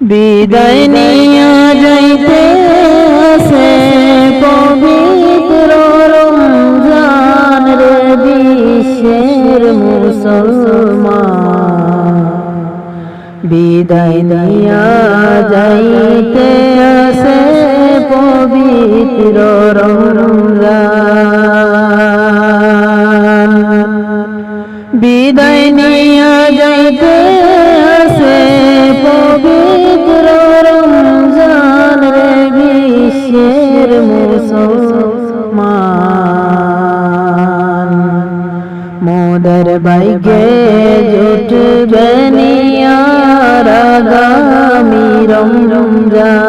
বিদায় নিয়া যাইতে আসে পবিত্র রমজান রে বিশ্বের মুসলমান। বিদায় নিয়া যাইতে আসে পবিত্র রমজান। বিদায় নিয়া যাইতে মোদের বাইকে জুটবে নিয়ার আগামী রমজান।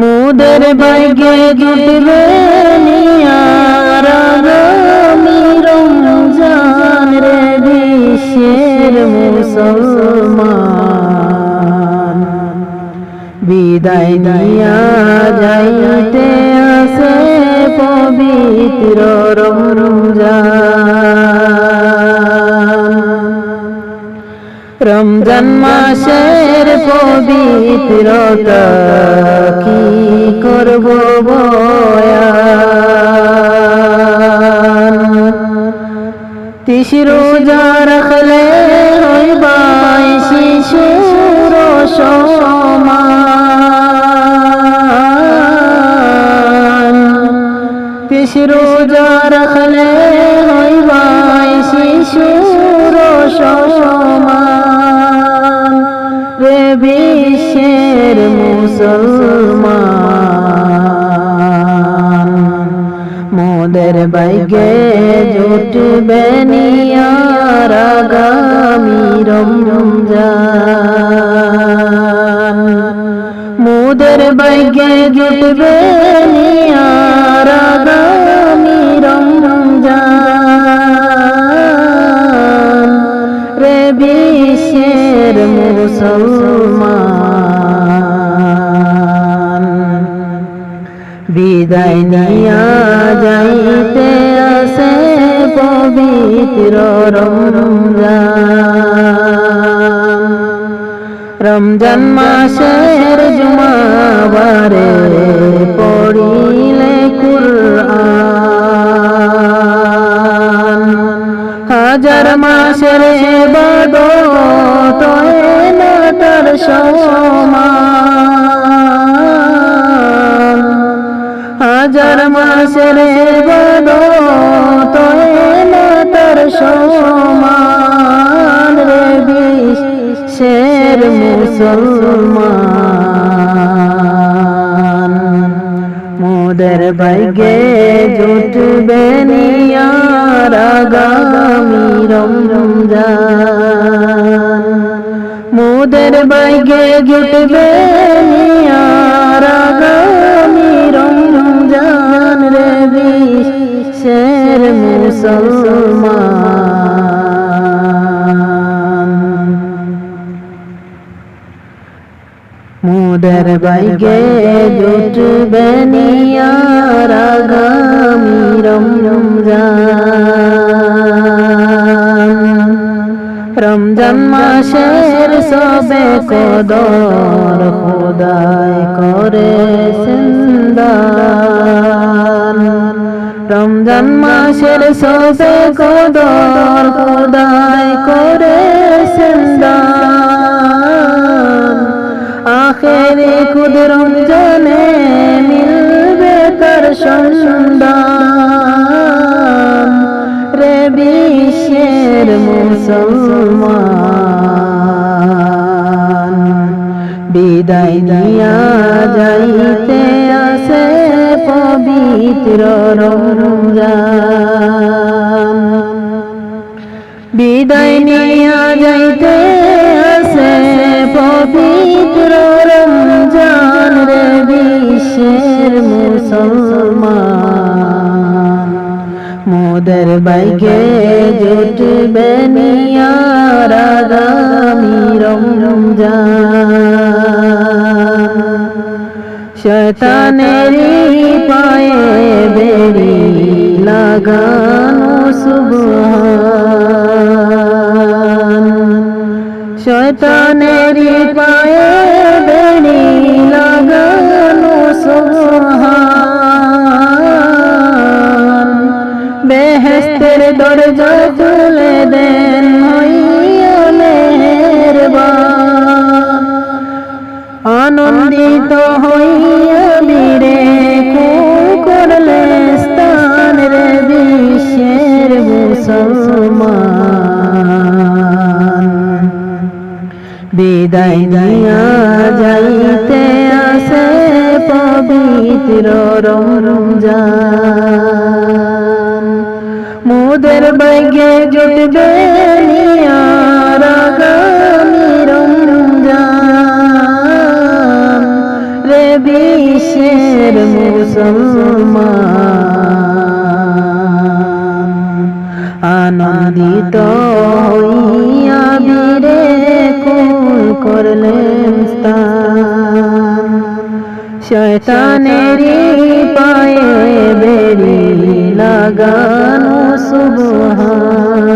মোদের বাইকে জুটবে নিয়ার আগামী রমজান রে বিশ্বের মুসলমান। বিদায় নিয়া আসে পবিত্র রমজান। রমজান মাসের পবিত্রতা কি করব বয়ান? তিস রোজা রোজা রাখলে হইবাই শিশুর সমান। রে বিশ্বের মুসলমান। মোদের বাইকে জুটবে নিয়ার আগামী মোদের বাইকে জুটবে নিয়ার মুসলমান। বিদায় নিয়া যাইতে আসে পবিত্র রমজান। রমজান মাসের জুমাবারে পড়িলে কুরআন। হাজার মাসের বাদত তার সমান। হাজার মাসের বাদত না তার সমান রে বিশ্বের মুসলমান। মোদের বাইগে জুটবে নিয়ার আগামী রমজান। মোদের বাইগে জুটবে নিয়ার আগামী রমজান রে বিশ্বের মুসলমান মোদের বাইগে জুটবে নিয়ার আগামী রমজান রমজান মাসের সবে কদর খোদায় করে সিন্দান রমজান মাসের সবে কদর খোদায় করে সিন্দান আখেরে খুদ রমজানে মিলবে তার সন্ধান বিশ্বের মুসলমান। বিদায় দিয়া যাইতে আসে পবিত্র রমজান। বিদায় নিয়া যাইতে আসে পবিত্র রমজান রে বিশ্বের মুসলমান। মোদের বাইকে জুটবে নিয়ার আগামী রমজান। শয়তানেরই পায়ে বেড়ি লাগানো সুবহান। শয়তানেরই পায়ে আনন্দিত হইয়া বীরে করলে স্থান রে বিশ্বের মুসলমান। বিদায় দিয়া যাইতে আসে পবিত্র রমজান। মোদের বাইগে জুটবে আনন্দিত হইয়া বীরে কুল করলেন স্থান। শয়তানেরই পায়ে বেরি লাগানো সুবহান।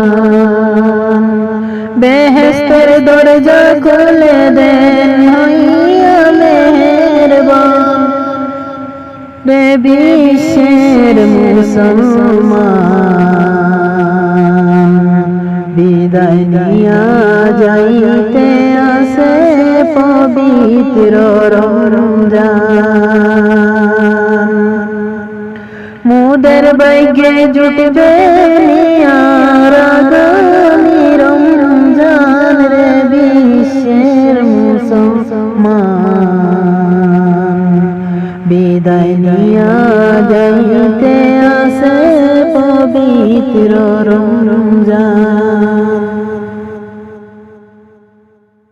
বেহেস্তের দরজা খুলে দেন হইয়া মেহেরবান। বিশ্বের মুসলমান। বিদায় নিয়া যাইতে আসে পবিত্র রমজান। মুদের বাইগে জুটবে নিয়ার আগামী রমজান রে বিশ্বের মুসলমান। বিদায় নিয়া যাইতে আসে পবিত্র রমজান